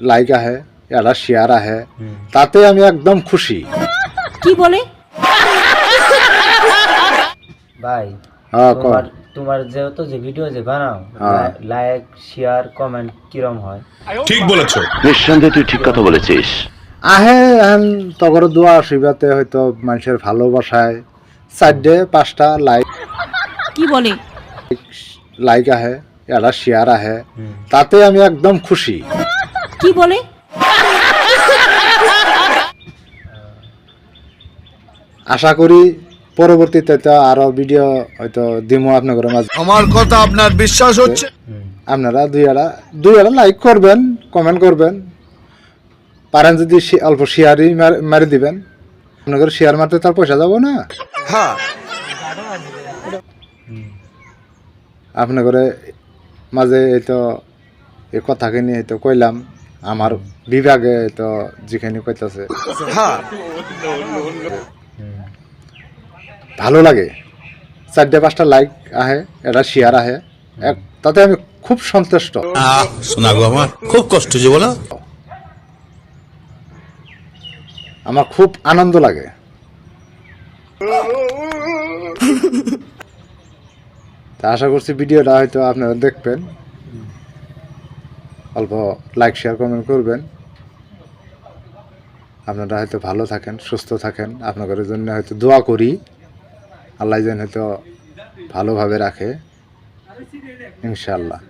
Like আহে একটা share আহে তাতে আমি একদম খুশি। কি বলে? ভাই হ্যাঁ কর। তোমার তোমার যেহেতু যে ভিডিও যে বানাও। লাইক শেয়ার কমেন্ট কিরম হয়? ঠিক বলেছ। নিঃসন্দেহে তুই ঠিক কথা বলেছিস। আহে এখন তগর দোয়া আশীর্বাদে হয়তো মানুষের ভালোবাসায় চারটে পাঁচটা লাইক কি বলে? লাইক আহে একটা শেয়ার আহে তাতে আমি একদম খুশি। কি বলে? আশা করি পরবর্তীতে তো আরও ভিডিও হয়তো দিমো আপনাদের মাঝে। আমার কথা আপনার বিশ্বাস হচ্ছে? আপনারা দুই আড়া দুই আড়া লাইক করবেন কমেন্ট করবেন। পারেন যদি অল্প শেয়ারই মার- দিবেন। আপনাদের শেয়ার মারতে তার পয়সা যাব না। হ্যাঁ। আপনাদের মাঝে এই তো এই কথাখিনি এই তো কইলাম। আমার বিভাগে তো যেখানে কইতাছে। হ্যাঁ। ভালো লাগে। চারটে পাঁচটা লাইক আহে এটা শেয়ার আহে। তাতে আমি খুব সন্তুষ্ট। শোনা আমার খুব কষ্ট যে বলো। আমার খুব আনন্দ লাগে। তা আশা করছি ভিডিওটা হয়তো আপনারা দেখবেন। অল্প লাইক শেয়ার কমেন্ট করবেন। আপনারা হয়তো ভালো থাকেন, সুস্থ থাকেন। আপনাদের জন্য হয়তো দোয়া করি। আল্লাহ যেন হয়তো ভালোভাবে রাখে। ইনশাল্লাহ